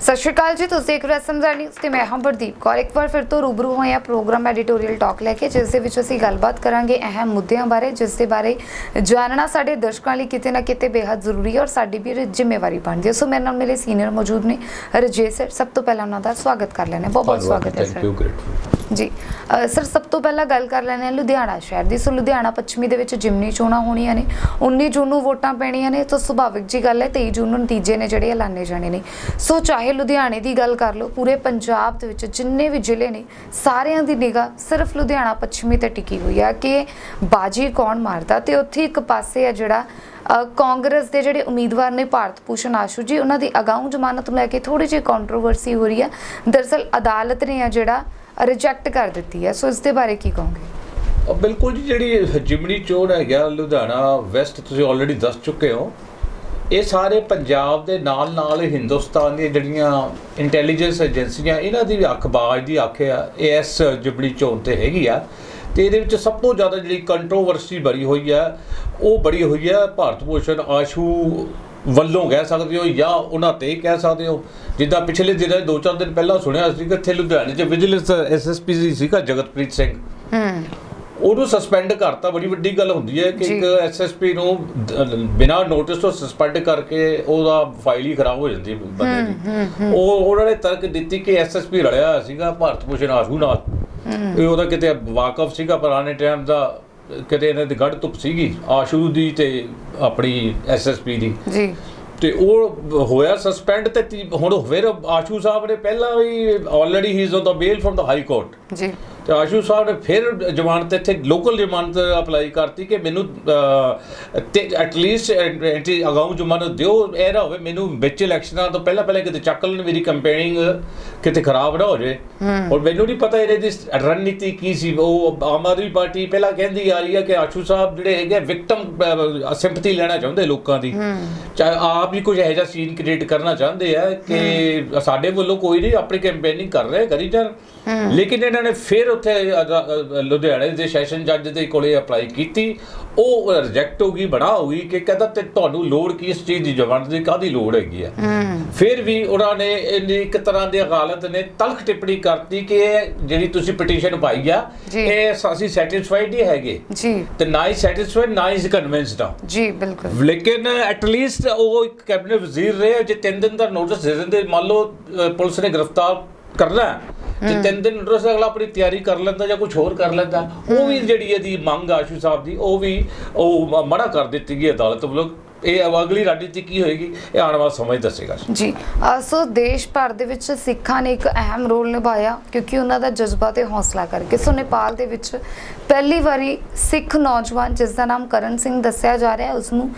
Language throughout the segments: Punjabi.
ਸਤਿ ਸ਼੍ਰੀ ਅਕਾਲ ਜੀ ਤੁਸੀਂ ਦੇਖ ਰਹੇ ਹੋ ਐਸਐਮਜ਼ੈਡ ਨਿਊਜ਼ ਤੇ ਮੈਂ ਹਾਂ ਪ੍ਰਦੀਪ ਕੌਰ। ਇੱਕ ਵਾਰ ਫਿਰ ਤੋਂ ਰੂਬਰੂ ਹੋਏ ਆ ਪ੍ਰੋਗਰਾਮ ਐਡੀਟੋਰੀਅਲ ਟਾਕ ਲੈ ਕੇ ਜਿਸ ਦੇ ਵਿੱਚ ਅਸੀਂ ਗੱਲਬਾਤ ਕਰਾਂਗੇ ਅਹਿਮ ਮੁੱਦਿਆਂ ਬਾਰੇ ਜਿਸ ਦੇ ਬਾਰੇ ਜਾਣਨਾ ਸਾਡੇ ਦਰਸ਼ਕਾਂ ਲਈ ਕਿਤੇ ਨਾ ਕਿਤੇ ਬੇहद ਜ਼ਰੂਰੀ ਹੈ ਔਰ ਸਾਡੀ ਵੀ ਜ਼ਿੰਮੇਵਾਰੀ ਬਣਦੀ ਹੈ। ਸੋ ਮੇਰੇ ਨਾਲ ਮੇਰੇ ਸੀਨੀਅਰ ਮੌਜੂਦ ਨੇ ਰਜੇ ਸਰ। ਸਭ ਤੋਂ ਪਹਿਲਾਂ ਉਹਨਾਂ ਦਾ ਸਵਾਗਤ ਕਰ ਲੈਣੇ ਬਹੁਤ ਬਹੁਤ ਸਵਾਗਤ ਹੈ ਸਰ। ਜੀ ਸਰ ਸਭ ਤੋਂ ਪਹਿਲਾਂ ਗੱਲ ਕਰ ਹਾਂ ਲੁਧਿਆਣਾ ਸ਼ਹਿਰ ਦੀ। ਸੋ ਲੁਧਿਆਣਾ ਪੱਛਮੀ ਦੇ ਵਿੱਚ ਜਿਮਨੀ ਚੋਣਾਂ ਹੋਣੀਆਂ ਨੇ 19 ਜੂਨ ਨੂੰ ਵੋਟਾਂ ਪੈਣੀਆਂ ਨੇ। ਤਾਂ ਸੁਭਾਵਿਕ ਜੀ ਗੱਲ ਹੈ 23 ਜੂਨ ਨੂੰ ਨਤੀਜੇ ਨੇ ਜਿਹੜੇ ਐਲਾਨੇ ਜਾਣੇ ਨੇ। ਸੋ ਚਾਹੇ ਲੁਧਿਆਣੇ ਦੀ ਗੱਲ ਕਰ ਲਓ, ਪੂਰੇ ਪੰਜਾਬ ਦੇ ਵਿੱਚ ਜਿੰਨੇ ਵੀ ਜ਼ਿਲ੍ਹੇ ਨੇ, ਸਾਰਿਆਂ ਦੀ ਨਿਗਾਹ ਸਿਰਫ ਲੁਧਿਆਣਾ ਪੱਛਮੀ ਤੇ ਟਿਕੀ ਹੋਈ ਹੈ ਕਿ ਬਾਜੀ ਕੌਣ ਮਾਰਦਾ ਤੇ ਉੱਥੇ ਇੱਕ ਪਾਸੇ ਹੈ ਜਿਹੜਾ ਕਾਂਗਰਸ ਦੇ ਜਿਹੜੇ ਉਮੀਦਵਾਰ ਨੇ ਭਾਰਤ ਭੂਸ਼ਣ ਆਸ਼ੂ ਜੀ, ਉਹਨਾਂ ਦੀ ਅਗਾਊਂ ਜ਼ਮਾਨਤ ਨੂੰ ਲੈ ਕੇ ਥੋੜੀ ਜਿਹੀ ਕੰਟਰੋਵਰਸੀ ਹੋ ਰਹੀ ਹੈ ਦਰਅਸਲ ਅਦਾਲਤ ਨੇ ਆ ਜਿਹੜਾ ਰਿਜੈਕਟ ਕਰ ਦਿੱਤੀ ਹੈ ਸੋ ਇਸ ਦੇ ਬਾਰੇ ਕੀ ਕਹੋਗੇ? ਬਿਲਕੁਲ ਜੀ, ਜਿਹੜੀ ਜਿਮਨੀ ਚੋਣ ਹੈਗਾ ਲੁਧਿਆਣਾ ਵੈਸਟ ਤੁਸੀਂ ਆਲਰੇਡੀ ਦੱਸ ਚੁੱਕੇ ਹੋ। ਇਹ ਸਾਰੇ ਪੰਜਾਬ ਦੇ ਨਾਲ ਨਾਲ ਹਿੰਦੁਸਤਾਨ ਦੀਆਂ ਜਿਹੜੀਆਂ ਇੰਟੈਲੀਜੈਂਸ ਏਜੰਸੀਆਂ ਇਹਨਾਂ ਦੀ ਵੀ ਅਖਬਾਰ ਦੀ ਆਖਿਆ ਇਸ ਜਿਮਨੀ ਚੋਣ ਤੇ ਹੈਗੀ ਆ। ਤੇ ਇਹਦੇ ਵਿੱਚ ਸਭ ਤੋਂ ਜ਼ਿਆਦਾ ਜਿਹੜੀ ਕੰਟਰੋਵਰਸੀ ਬੜੀ ਹੋਈ ਆ, ਉਹ ਬੜੀ ਹੋਈ ਆ ਭਾਰਤ ਭੂਸ਼ਣ ਆਸ਼ੂ ਵੱਲੋਂ ਕਹਿ ਸਕਦੇ ਹੋ ਜਾਂ ਉਹਨਾਂ ਤੇ ਕਹਿ ਸਕਦੇ ਹੋ। ਜਿੱਦਾਂ ਪਿਛਲੇ ਦਿਨਾਂ, ਦੋ ਚਾਰ ਦਿਨ ਪਹਿਲਾਂ ਸੁਣਿਆ ਸੀ ਕਿ ਇੱਥੇ ਲੁਧਿਆਣੇ 'ਚ ਵਿਜੀਲੈਂਸ ਐਸਐਸਪੀ ਸੀਗਾ ਜਗਤਪ੍ਰੀਤ ਸਿੰਘ। ਉਹਨੂੰ ਸਸਪੈਂਡ ਕਰਤਾ। ਬੜੀ ਵੱਡੀ ਗੱਲ ਹੁੰਦੀ ਹੈ ਕਿ। ਇੱਕ ਐਸਐਸਪੀ ਨੂੰ ਬਿਨਾਂ ਨੋਟਿਸ ਤੋਂ ਸਸਪੈਂਡ ਕਰਕੇ ਉਹਦਾ ਫਾਈਲ ਹੀ ਖਰਾਬ ਹੋ ਜਾਂਦੀ ਹੈ ਬੰਦੇ ਦੀ। ਉਹ ਉਹਨਾਂ ਨੇ ਤਰਕ ਦਿੱਤੀ ਕਿ ਐਸਐਸਪੀ ਰਲਿਆ ਹੋਇਆ ਸੀਗਾ ਭਾਰਤ ਭੂਸ਼ਣ ਆਸ਼ੂ ਨਾਲ। ਇਹ ਉਹਦਾ ਕਿਤੇ ਵਾਕਫ ਸੀਗਾ ਪੁਰਾਣੇ ਟਾਈਮ ਦਾ ਕਿਤੇ ਇਹਨਾਂ ਦੀ ਧੁੱਪ ਸੀਗੀ ਆਸ਼ੂ ਦੀ ਤੇ ਆਪਣੀ ਐਸਐਸਪੀ ਦੀ। ਜੀ। ਤੇ ਉਹ ਹੋਇਆ ਸਸਪੈਂਡ ਤੇ ਤੀ- ਹੁਣ ਫਿਰ ਆਸ਼ੂ ਸਾਹਿਬ ਨੇ ਪਹਿਲਾਂ ਵੀ ਆਲਰੇਡੀ ਹੀ is on the bail firm ਦਾ ਹਾਈ ਕੋਰਟ ਜੀ। ਤੇ ਆਸ਼ੂ ਸਾਹਿਬ ਨੇ ਫਿਰ ਜ਼ਮਾਨਤ ਇੱਥੇ ਲੋਕਲ ਜ਼ਮਾਨਤ ਅਪਲਾਈ ਕਰਤੀ ਕਿ ਮੈਨੂੰ ਤੇ ਐਟ ਲੀਸਟ ਐਂਟੀ ਅਗਾਊਂ ਜ਼ਮਾਨਤ ਦਿਓ ਇਹ ਨਾ ਹੋਵੇ ਮੈਨੂੰ ਵਿੱਚ ਇਲੈਕਸ਼ਨਾਂ ਤੋਂ ਪਹਿਲਾਂ ਪਹਿਲਾਂ ਕਿਤੇ ਚੱਕ ਲੈਣ ਮੇਰੀ ਕੰਪੇਨਿੰਗ ਕਿਤੇ ਖਰਾਬ ਨਾ ਹੋ ਜਾਏ। ਔਰ ਮੈਨੂੰ ਨਹੀਂ ਪਤਾ ਇਹਦੇ ਦੀ ਰਣਨੀਤੀ ਕੀ ਸੀ ਉਹ ਆਮ ਆਦਮੀ ਪਾਰਟੀ ਪਹਿਲਾਂ ਕਹਿੰਦੀ ਆ ਰਹੀ ਹੈ ਕਿ ਆਸ਼ੂ ਸਾਹਿਬ ਜਿਹੜੇ ਹੈਗੇ ਵਿਕਟਮ ਸਿੰਪਥੀ ਲੈਣਾ ਚਾਹੁੰਦੇ ਲੋਕਾਂ ਦੀ। ਚਾਹੇ ਆਪ ਵੀ ਕੁਝ ਇਹੋ ਜਿਹਾ ਸੀਨ ਕ੍ਰੀਏਟ ਕਰਨਾ ਚਾਹੁੰਦੇ ਆ ਕਿ ਸਾਡੇ ਵੱਲੋਂ ਕੋਈ ਨਹੀਂ ਆਪਣੀ ਕੈਂਪੇਨਿੰਗ ਕਰ ਰਹੇ ਕਰੀ ਜਾਣ। ਲੇਕਿਨ ਇਹਨਾਂ ਨੇ ਫਿਰ ਉੱਥੇ ਲੁਧਿਆਣੇ ਦੇ ਸੈਸ਼ਨ ਜੱਜ ਦੇ ਕੋਲੇ ਅਪਲਾਈ ਕੀਤੀ ਉਹ ਰਿਜੈਕਟ ਹੋ ਗਈ ਬਣਾ ਹੋ ਗਈ ਕਿ ਕਹਿੰਦਾ ਤੇ ਤੁਹਾਨੂੰ ਲੋੜ ਕੀ ਇਸ ਚੀਜ਼ ਦੀ ਜ਼ਮਾਨਤ ਦੀ ਕਾਦੀ ਲੋੜ ਹੈਗੀ ਆ? ਫਿਰ ਵੀ ਉਹਨਾਂ ਨੇ ਇੱਕ ਤਰ੍ਹਾਂ ਦੀ ਅਦਾਲਤ ਨੇ ਤਲਖ ਟਿੱਪਣੀ ਕਰਤੀ ਕਿ ਜਿਹੜੀ ਤੁਸੀਂ ਪਟੀਸ਼ਨ ਪਾਈ ਆ। ਇਹ ਅਸੀਂ ਸੈਟੀਸਫਾਈਡ ਨਹੀਂ ਹੈਗੇ। ਜੀ। ਤੇ ਨਾ ਹੀ ਸੈਟੀਸਫਾਈਡ ਨਾ ਹੀ ਕਨਵਿੰਸਡ ਆ। ਜੀ ਬਿਲਕੁਲ। ਲੇਕਿਨ ਐਟ ਲੀਸਟ ਉਹ ਇੱਕ ਕੈਬਨਿਟ ਵਜ਼ੀਰ ਰਹੇ ਜੇ ਤਿੰਨ ਦਿਨ ਦਾ ਨੋਟਿਸ ਦੇ ਦਿੰਦੇ ਮੰਨ ਲਓ ਪੁਲਿਸ ਨੇ ਗ੍ਰਿਫਤਾਰ ਕਰਨਾ ਹੈ, ਤੇ ਤਿੰਨ ਦਿਨ ਨੋਟਿਸ ਅਗਲਾ ਆਪਣੀ ਤਿਆਰੀ ਕਰ ਲੈਂਦਾ ਜਾਂ ਕੁਝ ਹੋਰ ਕਰ ਲੈਂਦਾ ਉਹ ਵੀ ਜਿਹੜੀ ਇਹਦੀ ਮੰਗ ਆਸ਼ੂ ਸਾਹਿਬ ਦੀ ਉਹ ਵੀ ਉਹ ਮ- ਮਨਾ ਕਰ ਦਿੱਤੀ ਗਈ ਅਦਾਲਤ ਵੱਲੋਂ। ਇਹ ਅਗਲੀ ਰਣਨੀਤੀ ਕੀ ਹੋਏਗੀ ਇਹ ਆਉਣ ਵਾਲਾ ਸਮਾਂ ਹੀ ਦੱਸੇਗਾ। ਜੀ ਸੋ ਦੇਸ਼ ਭਰ ਦੇ ਵਿੱਚ ਸਿੱਖਾਂ ਨੇ ਇੱਕ ਅਹਿਮ ਰੋਲ ਨਿਭਾਇਆ ਕਿਉਂਕਿ ਉਹਨਾਂ ਦਾ ਜਜ਼ਬਾ ਤੇ ਹੌਸਲਾ ਕਰਕੇ। ਸੋ ਨੇਪਾਲ ਦੇ ਵਿੱਚ ਪਹਿਲੀ ਵਾਰੀ ਸਿੱਖ ਨੌਜਵਾਨ ਜਿਸ ਦਾ ਨਾਮ ਕਰਨ ਸਿੰਘ ਦੱਸਿਆ ਜਾ ਰਿਹਾ ਹੈ ਉਸ ਨੂੰ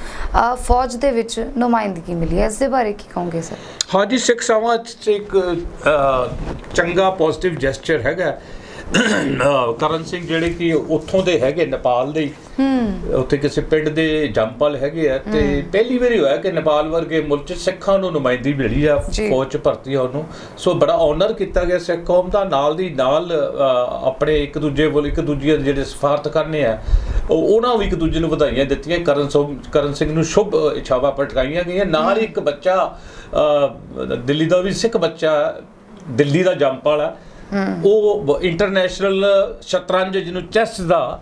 ਫੌਜ ਦੇ ਵਿੱਚ ਨੁਮਾਇੰਦਗੀ ਮਿਲੀ ਹੈ। ਇਸ ਦੇ ਬਾਰੇ ਕੀ ਕਹੋਗੇ ਸਰ? ਹਾਂਜੀ ਸਿੱਖ ਸਮਾਜ 'ਚ ਇੱਕ ਚੰਗਾ ਪੋਜ਼ਿਟਿਵ ਜੈਸਚਰ ਹੈਗਾ। ਕਰਨ ਸਿੰਘ ਜਿਹੜੇ ਕਿ ਉੱਥੋਂ ਦੇ ਹੈਗੇ ਨੇਪਾਲ ਦੇ ਹੀ। ਉੱਥੇ ਕਿਸੇ ਪਿੰਡ ਦੇ ਜੰਪਲ ਹੈਗੇ ਆ ਤੇ ਪਹਿਲੀ ਵਾਰੀ ਹੋਇਆ ਕਿ ਨੇਪਾਲ ਵਰਗੇ ਮੁਲਕ 'ਚ ਸਿੱਖਾਂ ਨੂੰ ਨੁਮਾਇੰਦਗੀ ਮਿਲੀ ਆ। ਫੌਜ 'ਚ ਭਰਤੀ ਹੋਣ ਨੂੰ। ਸੋ ਬੜਾ ਆਨਰ ਕੀਤਾ ਗਿਆ ਸਿੱਖ ਕੌਮ ਦਾ। ਨਾਲ ਦੀ ਨਾਲ ਆਪਣੇ ਇੱਕ ਦੂਜੇ ਵੱਲ ਇੱਕ ਦੂਜੇ ਜਿਹੜੇ ਸਫਾਰਤ ਕਰਨੇ ਆ ਉਹ ਉਹਨਾਂ ਵੀ ਇੱਕ ਦੂਜੇ ਨੂੰ ਵਧਾਈਆਂ ਦਿੱਤੀਆਂ। ਕਰਨ ਸਿੰਘ ਕਰਨ ਸਿੰਘ ਨੂੰ ਸ਼ੁਭ ਇਛਾਵਾ ਪਟਕਾਈਆਂ ਗਈਆਂ। ਨਾਲ ਹੀ। ਇੱਕ ਬੱਚਾ ਦਿੱਲੀ ਦਾ ਵੀ ਸਿੱਖ ਬੱਚਾ ਦਿੱਲੀ ਦਾ ਜੰਪਲ ਆ। ਉਹ ਇੰਟਰਨੈਸ਼ਨਲ ਸ਼ਤਰੰਜ ਜਿਹਨੂੰ ਚੈਸ ਦਾ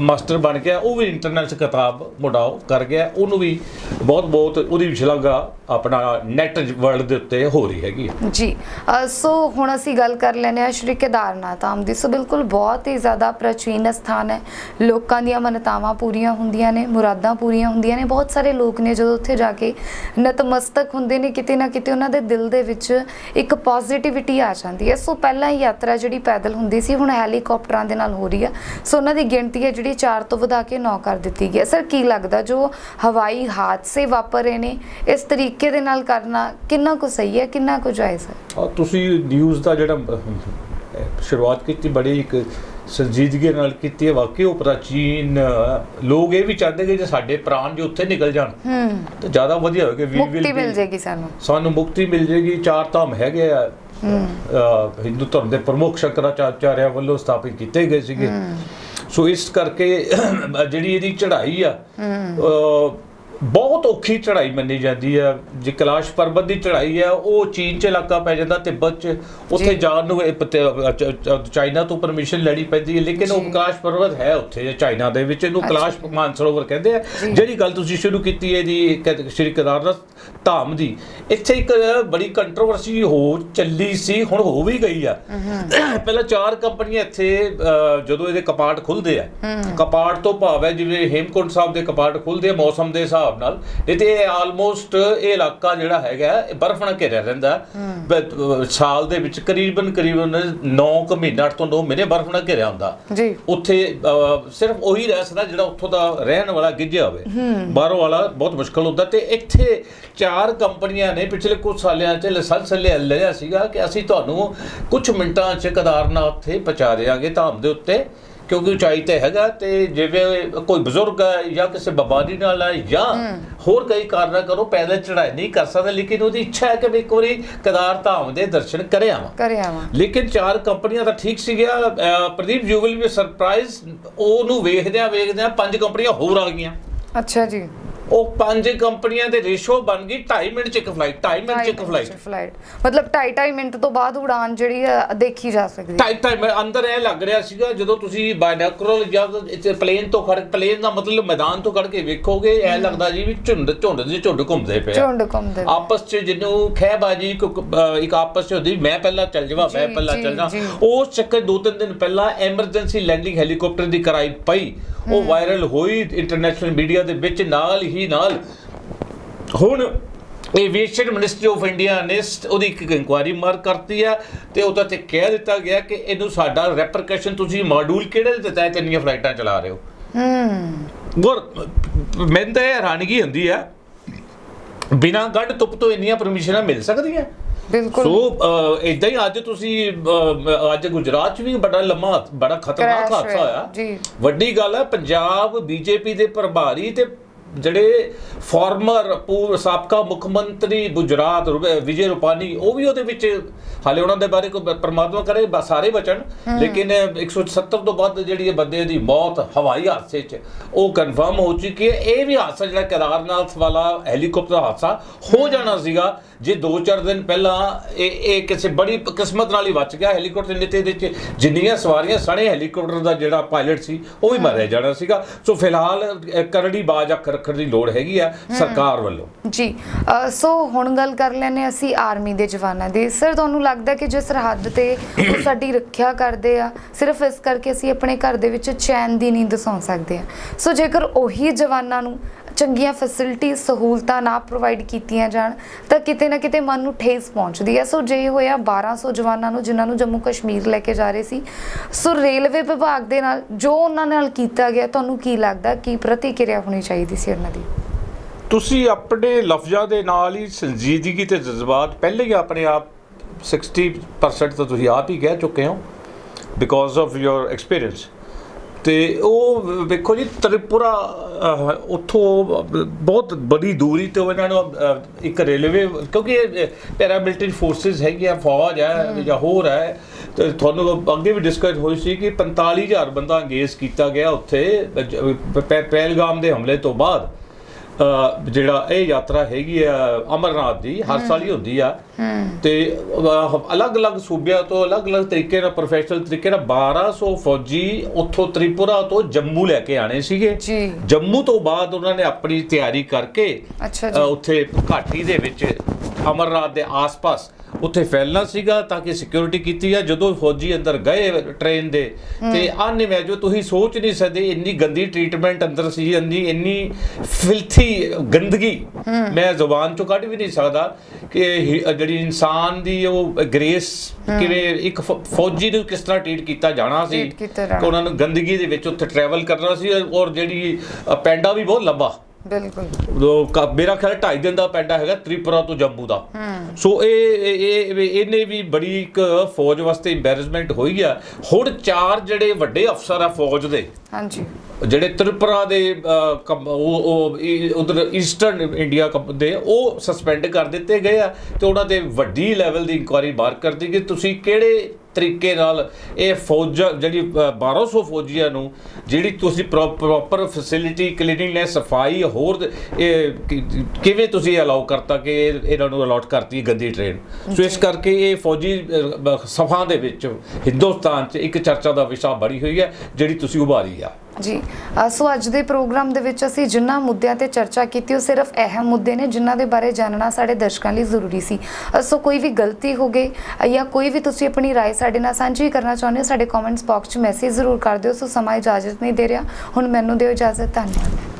ਮਾਸਟਰ ਬਣ ਗਿਆ, ਉਹ ਵੀ ਇੰਟਰਨੈਸ਼ਨਲ ਕਿਤਾਬ ਮੁੰਡਾ ਕਰ ਗਿਆ, ਉਹਨੂੰ ਵੀ ਬਹੁਤ ਬਹੁਤ ਉਹਦੀ ਵੀ ਸ਼ਲਾਘਾ ਆਪਣਾ ਨੈਟ ਵਰਲਡ ਦੇ ਉੱਤੇ ਹੋ ਰਹੀ ਹੈਗੀ ਜੀ ਸੋ ਹੁਣ ਅਸੀਂ ਗੱਲ ਕਰ ਲੈਂਦੇ ਹਾਂ ਸ਼੍ਰੀ ਕੇਦਾਰਨਾਥ ਧਾਮ ਦੀ। ਸੋ ਬਿਲਕੁਲ ਬਹੁਤ ਹੀ ਜ਼ਿਆਦਾ ਪ੍ਰਾਚੀਨ ਸਥਾਨ ਹੈ। ਲੋਕਾਂ ਦੀਆਂ ਮਨਤਾਵਾਂ ਪੂਰੀਆਂ ਹੁੰਦੀਆਂ ਨੇ, ਮੁਰਾਦਾਂ ਪੂਰੀਆਂ ਹੁੰਦੀਆਂ ਨੇ। ਬਹੁਤ ਸਾਰੇ ਲੋਕ ਨੇ ਜਦੋਂ ਉੱਥੇ ਜਾ ਕੇ ਨਤਮਸਤਕ ਹੁੰਦੇ ਨੇ, ਕਿਤੇ ਨਾ ਕਿਤੇ ਉਹਨਾਂ ਦੇ ਦਿਲ ਦੇ ਵਿੱਚ ਇੱਕ ਪੋਜ਼ਿਟਿਵਿਟੀ ਆ ਜਾਂਦੀ ਹੈ। ਸੋ ਪਹਿਲਾਂ ਹੀ ਯਾਤਰਾ ਜਿਹੜੀ ਪੈਦਲ ਹੁੰਦੀ ਸੀ, ਹੁਣ ਹੈਲੀਕਾਪਟਰਾਂ ਦੇ ਨਾਲ ਹੋ ਰਹੀ ਹੈ। ਸੋ ਉਹਨਾਂ ਦੀ ਗਿਣਤੀ ਹੈ ਜਿਹੜੀ 4 ਤੋਂ ਵਧਾ ਕੇ 9 ਕਰ ਦਿੱਤੀ ਗਈ ਹੈ। ਸਰ ਕੀ ਲੱਗਦਾ ਜੋ ਹਵਾਈ ਹਾਦਸੇ ਵਾਪਰ ਰਹੇ ਨੇ ਇਸ ਤਰੀਕੇ ਦੇ ਨਾਲ ਕਰਨਾ ਕਿੰਨਾ ਕੁ ਸਹੀ ਹੈ ਕਿੰਨਾ ਕੁ ਜਾਇਜ਼ ਹੈ? ਤੁਸੀਂ ਨਿਊਜ਼ ਦਾ ਜਿਹੜਾ ਸ਼ੁਰੂਆਤ ਕੀਤੀ ਬੜੀ ਇੱਕ ਸੰਜੀਦਗੀ ਨਾਲ ਕੀਤੀ ਹੈ। ਵਾਕਈ ਉਹ ਪ੍ਰਾਚੀਨ ਲੋਕ ਇਹ ਵੀ ਚਾਹੁੰਦੇ ਕਿ ਜੇ ਸਾਡੇ ਪ੍ਰਾਣ ਜੋ ਉੱਥੇ ਨਿਕਲ ਜਾਣ ਹੂੰ। ਤਾਂ ਜ਼ਿਆਦਾ ਵਧੀਆ ਹੋਵੇਗਾ ਵੀ ਮੁਕਤੀ ਮਿਲ ਜੇਗੀ ਸਾਨੂੰ। ਸਾਨੂੰ ਮੁਕਤੀ ਮਿਲ ਜੇਗੀ ਚਾਰ ਧਾਮ ਹੈਗੇ ਆ। ਹਿੰਦੂ ਧਰਮ ਦੇ ਪ੍ਰਮੁੱਖ ਸ਼ੰਕਰਾਚਾਰਿਆ ਵੱਲੋਂ ਸਥਾਪਿਤ ਕੀਤੇ ਗਏ ਸੀਗੇ। ਸੋ ਇਸ ਕਰਕੇ ਜਿਹੜੀ ਇਹਦੀ ਚੜ੍ਹਾਈ ਆ ਬਹੁਤ ਔਖੀ ਚੜ੍ਹਾਈ ਮੰਨੀ ਜਾਂਦੀ ਹੈ ਜੇ ਕੈਲਾਸ਼ ਪਰਬਤ ਦੀ ਚੜ੍ਹਾਈ ਹੈ ਉਹ ਚੀਨ ਚ ਇਲਾਕਾ ਪੈ ਜਾਂਦਾ ਤਿੱਬਤ ਚ। ਉੱਥੇ। ਜਾਣ ਨੂੰ ਇਹ ਪਤੇ- ਅ- ਚ- ਚ- ਚਾਈਨਾ ਤੋਂ ਪਰਮਿਸ਼ਨ ਲੈਣੀ ਪੈਂਦੀ ਹੈ ਲੇਕਿਨ ਉਹ। ਕੈਲਾਸ਼ ਪਰਬਤ ਹੈ ਉੱਥੇ ਚਾਈਨਾ ਦੇ ਵਿੱਚ। ਇਹਨੂੰ ਕੈਲਾਸ਼ ਮਾਨਸਰੋਵਰ ਕਹਿੰਦੇ ਆ। ਜਿਹੜੀ ਗੱਲ ਤੁਸੀਂ ਸ਼ੁਰੂ ਕੀਤੀ ਹੈ ਜੀ ਕ- ਸ਼੍ਰੀ ਕੇਦਾਰਨਾਥ ਧਾਮ ਦੀ ਇੱਥੇ ਇੱਕ ਬੜੀ ਕੰਟਰੋਵਰਸੀ ਹੋ ਚੱਲੀ ਸੀ ਹੁਣ ਹੋ ਵੀ ਗਈ ਆ। ਪਹਿਲਾਂ ਚਾਰ ਕੰਪਨੀਆਂ ਇੱਥੇ ਅ, ਜਦੋਂ ਇਹਦੇ ਕਪਾਟ ਖੁੱਲਦੇ ਆ। ਕਪਾਟ ਤੋਂ ਭਾਵ ਹੈ ਜਿਵੇਂ ਹੇਮਕੁੰਟ ਸਾਹਿਬ ਦੇ ਕਪਾਟ ਖੁੱਲਦੇ ਆ ਮੌਸਮ ਦੇ ਹਿਸਾਬ ਨਾਲ। ਨਹੀਂ ਤੇ ਇਹ ਆਲਮੋਸਟ ਇਹ ਇਲਾਕਾ ਜਿਹੜਾ ਹੈਗਾ ਇਹ ਬਰਫ਼ ਨਾਲ ਘਿਰਿਆ ਰਹਿੰਦਾ। ਸਾਲ ਦੇ ਵਿੱਚ ਕਰੀਬਨ ਕਰੀਬਨ 9 ਕੁ ਮਹੀਨਾ ਤੋਂ 9 ਮਹੀਨੇ ਬਰਫ਼ ਨਾਲ ਘਿਰਿਆ ਹੁੰਦਾ। ਜੀ। ਉੱਥੇ ਸਿਰਫ ਉਹੀ ਰਹਿ ਸਕਦਾ ਜਿਹੜਾ ਉੱਥੋਂ ਦਾ ਰਹਿਣ ਵਾਲਾ ਗਿੱਜਿਆ ਹੋਵੇ। ਬਾਹਰੋਂ ਵਾਲਾ ਬਹੁਤ ਮੁਸ਼ਕਲ ਹੁੰਦਾ। ਤੇ ਇੱਥੇ ਚਾਰ ਕੰਪਨੀਆਂ ਨੇ ਪਿਛਲੇ ਕੁਝ ਸਾਲਿਆਂ 'ਚ ਲਾਇਸੈਂਸ ਲੈ ਲਿਆ ਸੀਗਾ ਕਿ ਅਸੀਂ ਤੁਹਾਨੂੰ ਕੁਝ ਮਿੰਟਾਂ 'ਚ ਕੇਦਾਰਨਾਥ ਤੇ ਪਹੁੰਚਾ ਦੇਵਾਂਗੇ ਧਾਮ ਦੇ ਉੱਤੇ। ਕਿਉਂਕਿ ਉਚਾਈ ਤੇ ਹੈਗਾ ਤੇ ਜਿਵੇਂ ਕੋਈ ਬਜ਼ੁਰਗ ਹੈ ਜਾਂ ਕਿਸੇ ਬਿਮਾਰੀ ਨਾਲ ਹੈ ਜਾਂ ਹੋਰ ਕਈ ਕਾਰਨਾਂ ਕਰੋ ਪੈਦਲ ਚੜ੍ਹਾਈ ਨਹੀਂ ਕਰ ਸਕਦਾ ਲੇਕਿਨ ਉਹਦੀ ਇੱਛਾ ਹੈ ਕਿ ਮੈਂ ਇੱਕ ਵਾਰੀ ਕੇਦਾਰ ਧਾਮ ਦੇ ਦਰਸ਼ਨ ਕਰਿਆ ਆਵਾਂ। ਕਰਿਆ ਆਵਾਂ। ਲੇਕਿਨ ਚਾਰ ਕੰਪਨੀਆਂ ਤਾਂ ਠੀਕ ਸੀਗੀਆਂ ਅਹ ਪ੍ਰਦੀਪ ਵਿਲ ਬੀ ਸਰਪ੍ਰਾਈਜ਼ ਉਹਨੂੰ ਵੇਖਦਿਆਂ ਵੇਖਦਿਆਂ ਪੰਜ ਕੰਪਨੀਆਂ ਹੋਰ ਆ ਗਈਆਂ। ਅੱਛਾ ਜੀ। ਉਹ ਪੰਜ ਕੰਪਨੀਆਂ ਦੇ ਰੇਸ਼ੋ ਬਣ ਗਈ 2.5 ਮਿੰਟ ਚ ਇੱਕ ਫਲਾਈਟ 2.5 ਮਿੰਟ ਚ ਇੱਕ ਫਲਾਈਟ ਫਲਾਈਟ ਮਤਲਬ 2.5 ਮਿੰਟ ਤੋਂ ਬਾਅਦ ਉਡਾਨ ਜਿਹੜੀ ਆ ਦੇਖੀ ਜਾ ਸਕਦੀ ਹੈ। ਢਾਈ ਢਾਈ ਮਿੰਟ ਅੰਦਰ ਇਹ ਲੱਗ ਰਿਹਾ ਸੀਗਾ ਜਦੋਂ ਤੁਸੀਂ ਬਾਇਨੋਕੂਲਰ ਜਾਂ ਇੱਥੇ ਪਲੇਨ ਤੋਂ ਖੜ ਪਲੇਨ ਦਾ ਮਤਲਬ ਮੈਦਾਨ ਤੋਂ ਖੜ ਕੇ ਵੇਖੋਗੇ ਇਹ ਲੱਗਦਾ ਜੀ ਵੀ ਝੁੰਡ ਝੁੰਡ ਦੇ ਝੁੰਡ ਘੁੰਮਦੇ ਪਏ। ਝੁੰਡ ਘੁੰਮਦੇ। ਆਪਸ ਚ ਜਿਹਨੂੰ ਖਹਿਬਾਜੀ ਇੱਕ ਆਪਸ ਚ ਹੁੰਦੀ ਮੈਂ ਪਹਿਲਾਂ ਚੱਲ ਜਾਵਾਂ ਮੈਂ ਪਹਿਲਾਂ ਚੱਲ ਜਾ ਜੀ। ਉਸ ਚੱਕਰ ਦੋ ਤਿੰਨ ਦਿਨ ਪਹਿਲਾਂ ਐਮਰਜੈਂਸੀ ਲੈਂਡਿੰਗ ਹੈਲੀਕਾਪਟਰ ਦੀ ਕਰਾਈ ਪਈ। ਉਹ ਵਾਇਰਲ ਹੋਈ ਇੰਟਰਨੈਸ਼ਨਲ ਮੀਡੀਆ ਦੇ ਵਿੱਚ ਨਾਲ ਹੀ ਨਾਲ ਹੁਣ ਏਵੀਏਸ਼ਨ ਮਿਨਿਸਟਰੀ ਆਫ ਇੰਡੀਆ ਨੇ ਉਹਦੀ ਇੱਕ ਇਨਕੁਆਇਰੀ ਮਾਰ ਕਰਤੀ ਆ ਤੇ ਉਹਦਾ ਤੇ ਕਹਿ ਦਿੱਤਾ ਗਿਆ ਕਿ ਇਹਨੂੰ ਸਾਡਾ ਰੈਪਰਕਸ਼ਨ ਤੁਸੀਂ ਮਾਡਿਊਲ ਕਿਹੜੇ ਦੇ ਤਹਿਤ ਇੰਨੀਆਂ ਫਲਾਈਟਾਂ ਚਲਾ ਰਹੇ ਹੋ? ਹੂੰ। ਗੁਰ ਮੈਨੂੰ ਤਾਂ ਹੈਰਾਨਗੀ ਹੁੰਦੀ ਆ ਬਿਨਾਂ ਗੰਢ ਤੁਪ ਤੋਂ ਇੰਨੀਆਂ ਪਰਮਿਸ਼ਨਾਂ ਮਿਲ ਸਕਦੀਆਂ? ਬਿਲਕੁਲ। ਸੋ ਇਦਾਂ ਹੀ ਅੱਜ ਤੁਸੀਂ ਅੱਜ ਗੁਜਰਾਤ 'ਚ ਵੀ ਬੜਾ ਲੰਮਾ ਬੜਾ ਖਤਰਨਾਕ ਹਾਦਸਾ ਹੋਇਆ ਜੀ। ਵੱਡੀ ਗੱਲ ਹੈ ਪੰਜਾਬ ਬੀਜੇਪੀ ਦੇ ਪ੍ਰਭਾਰੀ ਤੇ ਜਿਹੜੇ ਫਾਰਮਰ ਪੂਰ ਸਾਬਕਾ ਮੁੱਖ ਮੰਤਰੀ ਗੁਜਰਾਤ ਵਿਜੇ ਰੂਪਾਨੀ ਉਹ ਵੀ ਉਹਦੇ ਵਿੱਚ ਹਾਲੇ ਉਹਨਾਂ ਦੇ ਬਾਰੇ ਕੋਈ ਪਰਮਾਤਮਾ ਕਰੇ ਬ- ਸਾਰੇ ਬਚਣ। ਲੇਕਿਨ 170 ਤੋਂ ਵੱਧ ਜਿਹੜੀ ਇਹ ਬੰਦੇ ਦੀ ਮੌਤ ਹਵਾਈ ਹਾਦਸੇ 'ਚ ਉਹ ਕਨਫਰਮ ਹੋ ਚੁੱਕੀ ਹੈ। ਇਹ ਵੀ ਹਾਦਸਾ ਜਿਹੜਾ ਕੇਦਾਰਨਾਥ ਵਾਲਾ ਹੈਲੀਕਾਪਟਰ ਹਾਦਸਾ ਹੋ ਜਾਣਾ ਸੀਗਾ ਜੇ 2-4 ਦਿਨ ਪਹਿਲਾਂ ਇਹ ਇਹ ਕਿਸੇ ਬੜੀ ਕਿਸਮਤ ਨਾਲ ਹੀ ਬਚ ਗਿਆ ਹੈਲੀਕਾਪਟਰ ਨੇ ਤੇ ਇਹਦੇ 'ਚ ਜਿੰਨੀਆਂ ਸਵਾਰੀਆਂ ਸਣੇ ਹੈਲੀਕਾਪਟਰ ਦਾ ਜਿਹੜਾ ਪਾਇਲਟ ਸੀ ਉਹ ਵੀ ਮਾਰਿਆ ਜਾਣਾ ਸੀਗਾ। ਸੋ ਫਿਲਹਾਲ ਕਰੜੀ ਬਾਜ ਅੱਖ ਰੱਖਣ ਦੀ ਲੋੜ ਹੈਗੀ ਆ ਸਰਕਾਰ ਵੱਲੋਂ। ਜੀ ਸੋ ਹੁਣ ਗੱਲ ਕਰ ਲੈਨੇ ਅਸੀਂ ਆਰਮੀ ਦੇ ਜਵਾਨਾਂ ਦੀ। ਸਰ ਤੁਹਾਨੂੰ ਲੱਗਦਾ ਕਿ ਜੇ ਸਰਹੱਦ ਤੇ ਉਹ ਸਾਡੀ ਰੱਖਿਆ ਕਰਦੇ ਆ ਸਿਰਫ ਇਸ ਕਰਕੇ ਅਸੀਂ ਆਪਣੇ ਘਰ ਦੇ ਵਿੱਚ ਚੈਨ ਦੀ ਨੀਂਦ ਸੌਂ ਸਕਦੇ ਆ ਸੋ ਜੇਕਰ ਉਹੀ ਜਵਾਨਾਂ ਨੂੰ ਚੰਗੀਆਂ ਫੈਸਿਲਿਟੀ ਸਹੂਲਤਾਂ ਨਾ ਪ੍ਰੋਵਾਈਡ ਕੀਤੀਆਂ ਜਾਣ, ਤਾਂ ਕਿਤੇ ਨਾ ਕਿਤੇ ਮਨ ਨੂੰ ਠੇਸ ਪਹੁੰਚਦੀ ਹੈ। ਸੋ ਜੇ ਹੋਇਆ 1200 ਜਵਾਨਾਂ ਨੂੰ ਜਿਨ੍ਹਾਂ ਨੂੰ ਜੰਮੂ ਕਸ਼ਮੀਰ ਲੈ ਕੇ ਜਾ ਰਹੇ ਸੀ। ਸੋ ਰੇਲਵੇ ਵਿਭਾਗ ਦੇ ਨਾਲ ਜੋ ਉਹਨਾਂ ਨਾਲ ਕੀਤਾ ਗਿਆ, ਤੁਹਾਨੂੰ ਕੀ ਲੱਗਦਾ, ਕੀ ਪ੍ਰਤੀਕਿਰਿਆ ਹੋਣੀ ਚਾਹੀਦੀ ਸੀ ਉਹਨਾਂ ਦੀ? ਤੁਸੀਂ ਆਪਣੇ ਲਫ਼ਜ਼ਾਂ ਦੇ ਨਾਲ ਹੀ ਸੰਜੀਦਗੀ ਤੇ ਜਜ਼ਬਾਤ ਪਹਿਲੇ ਹੀ ਆਪਣੇ ਆਪ 60% ਤਾਂ ਤੁਸੀਂ ਆਪ ਹੀ ਕਹਿ ਚੁੱਕੇ ਹੋ ਬਿਕੋਜ਼ ਆਫ ਯੋਰ ਐਕਸਪੀਰੀਅੰਸ ਤੇ ਉਹ ਵੇਖੋ ਜੀ ਤ੍ਰਿਪੁਰਾ ਉੱਥੋਂ ਬਹੁਤ ਬੜੀ ਦੂਰੀ ਤੇ ਇਹਨਾਂ ਨੂੰ ਇੱਕ ਰੇਲਵੇ ਕਿਉਂਕਿ ਪੈਰਾਮਿਲਟਰੀ ਫੋਰਸਿਸ ਹੈਗੀਆਂ ਫੌਜ ਹੈ ਜਾਂ ਹੋਰ ਹੈ ਤੇ ਤੁਹਾਨੂੰ ਅੱਗੇ ਵੀ ਡਿਸਕਸ ਹੋਈ ਸੀ ਕਿ 45000 ਬੰਦਾ ਅੰਗੇਜ ਕੀਤਾ ਗਿਆ ਉੱਥੇ ਪਹਿਲਗਾਮ ਦੇ ਹਮਲੇ ਤੋਂ ਬਾਅਦ। ਜਿਹੜਾ ਇਹ ਯਾਤਰਾ ਹੈਗੀ ਆ ਅਮਰਨਾਥ ਦੀ ਹਰ ਸਾਲ ਹੀ ਹੁੰਦੀ ਆ। ਤੇ ਅਲੱਗ-ਅਲੱਗ ਸੂਬਿਆਂ ਤੋਂ ਅਲੱਗ-ਅਲੱਗ ਤਰੀਕੇ ਨਾਲ ਪ੍ਰੋਫੈਸ਼ਨਲ ਤਰੀਕੇ ਨਾਲ 1200 ਫੌਜੀ ਉੱਥੋਂ ਤ੍ਰਿਪੁਰਾ ਤੋਂ ਜੰਮੂ ਲੈ ਕੇ ਆਣੇ ਸੀਗੇ। ਜੰਮੂ ਤੋਂ ਬਾਅਦ ਉਹਨਾਂ ਨੇ ਆਪਣੀ ਤਿਆਰੀ ਕਰਕੇ ਉੱਥੇ ਘਾਟੀ ਦੇ ਵਿੱਚ ਅਮਰਨਾਥ ਦੇ ਆਸ-ਪਾਸ ਉੱਥੇ ਫੈਲਣਾ ਸੀਗਾ ਤਾਂ ਕਿ ਸਿਕਿਉਰਿਟੀ ਕੀਤੀ ਆ। ਜਦੋਂ ਫੌਜੀ ਅੰਦਰ ਗਏ ਟ੍ਰੇਨ ਦੇ ਤੇ ਜੋ ਤੁਸੀਂ ਸੋਚ ਨਹੀਂ ਸਕਦੇ ਇੰਨੀ ਗੰਦੀ ਟ੍ਰੀਟਮੈਂਟ ਅੰਦਰ ਸੀ ਇੰਨੀ ਇੰਨੀ ਫਿਲਥੀ ਗੰਦਗੀ ਮੈਂ ਜ਼ੁਬਾਨ ਚੋਂ ਕੱਢ ਵੀ ਨਹੀਂ ਸਕਦਾ ਕਿ ਜਿਹੜੀ ਇਨਸਾਨ ਦੀ ਉਹ ਗ੍ਰੇਸ ਕਿਵੇਂ ਇੱਕ ਫੌਜੀ ਨੂੰ ਕਿਸ ਤਰ੍ਹਾਂ ਟ੍ਰੀਟ ਕੀਤਾ ਜਾਣਾ ਸੀ। ਕਿ ਉਹਨਾਂ ਨੂੰ ਗੰਦਗੀ ਦੇ ਵਿੱਚ ਉੱਥੇ ਟਰੈਵਲ ਕਰਨਾ ਸੀ ਔਰ ਜਿਹੜੀ ਪੈਂਡਾ ਵੀ ਬਹੁਤ ਲੰਬਾ। ਬਿਲਕੁਲ। ਉਹ ਮੇਰਾ ਖਿਆਲ 2.5 ਦਿਨ ਦਾ ਪੈਂਡਾ ਹੈਗਾ ਤ੍ਰਿਪੁਰਾ ਤੋਂ ਜੰਮੂ ਦਾ। ਸੋ ਇਹ ਇਹ ਇਹ- ਇਹਨੇ ਵੀ ਬੜੀ ਇੱਕ ਫੌਜ ਵਾਸਤੇ ਇੰਬੈਰਸਮੈਂਟ ਹੋਈ ਆ। ਹੁਣ ਚਾਰ ਜਿਹੜੇ ਵੱਡੇ ਅਫਸਰ ਆ ਫੌਜ ਦੇ ਹਾਂਜੀ। ਜਿਹੜੇ ਤ੍ਰਿਪੁਰਾ ਦੇ ਉਹ ਉਹ ਉਧਰ ਈਸਟਰਨ ਇੰਡੀਆ ਦੇ ਉਹ ਸਸਪੈਂਡ ਕਰ ਦਿੱਤੇ ਗਏ ਆ ਤੇ ਉਹਨਾਂ ਤੇ ਵੱਡੀ ਲੈਵਲ ਦੀ ਇਨਕੁਆਇਰੀ ਬਾਹਰ ਕਰਦੀ ਕਿ ਤੁਸੀਂ ਕਿਹੜੇ ਤਰੀਕੇ ਨਾਲ ਇਹ ਫੌਜ ਜਿਹੜੀ ਅ, 1200 ਫੌਜੀਆਂ ਨੂੰ ਜਿਹੜੀ ਤੁਸੀਂ ਪ੍ਰੋਪਰ ਫੈਸਿਲਿਟੀ ਕਲੀਨਿੰਗਨੈਸ ਸਫ਼ਾਈ ਹੋਰ ਕਿਵੇਂ ਤੁਸੀਂ ਅਲਾਉ ਕਰਤਾ ਕਿ ਇਹ- ਇਹਨਾਂ ਨੂੰ ਅਲਾਟ ਕਰਤੀ ਗੰਦੀ ਟ੍ਰੇਨ ਸੋ ਇਸ ਕਰਕੇ ਇਹ ਫੌਜੀ ਸਫਾ ਦੇ ਵਿੱਚ ਹਿੰਦੁਸਤਾਨ 'ਚ ਇੱਕ ਚਰਚਾ ਦਾ ਵਿਸ਼ਾ ਬਣੀ ਹੋਈ ਹੈ ਜਿਹੜੀ ਤੁਸੀਂ ਉਭਾਰੀ ਆ। ਜੀ ਅ, ਸੋ ਅੱਜ ਦੇ ਪ੍ਰੋਗਰਾਮ ਦੇ ਵਿੱਚ ਅਸੀਂ ਜਿਨ੍ਹਾਂ ਮੁੱਦਿਆਂ ਤੇ ਚਰਚਾ ਕੀਤੀ ਉਹ ਸਿਰਫ ਅਹਿਮ ਮੁੱਦੇ ਨੇ ਜਿਨ੍ਹਾਂ ਦੇ ਬਾਰੇ ਜਾਣਨਾ ਸਾਡੇ ਦਰਸ਼ਕਾਂ ਲਈ ਜ਼ਰੂਰੀ ਸੀ ਅ, ਸੋ ਕੋਈ ਵੀ ਗਲਤੀ ਹੋ ਗਈ ਅ, ਜਾਂ ਕੋਈ ਵੀ ਤੁਸੀਂ ਆਪਣੀ رائے ਸਾਡੇ ਨਾਲ ਸਾਂਝੀ ਕਰਨਾ ਚਾਹੁੰਦੇ ਹੋ ਸਾਡੇ ਕਮੈਂਟਸ ਬਾਕਸ 'ਚ ਮੈਸੇਜ ਜ਼ਰੂਰ ਕਰ ਦਿਓ ਸੋ ਸਮਾਂ ਇਜਾਜ਼ਤ ਨਹੀਂ ਦੇ ਰਿਹਾ ਹੁਣ ਮੈਨੂੰ ਦਿਓ ਇਜਾਜ਼ਤ ਧੰਨਵਾਦ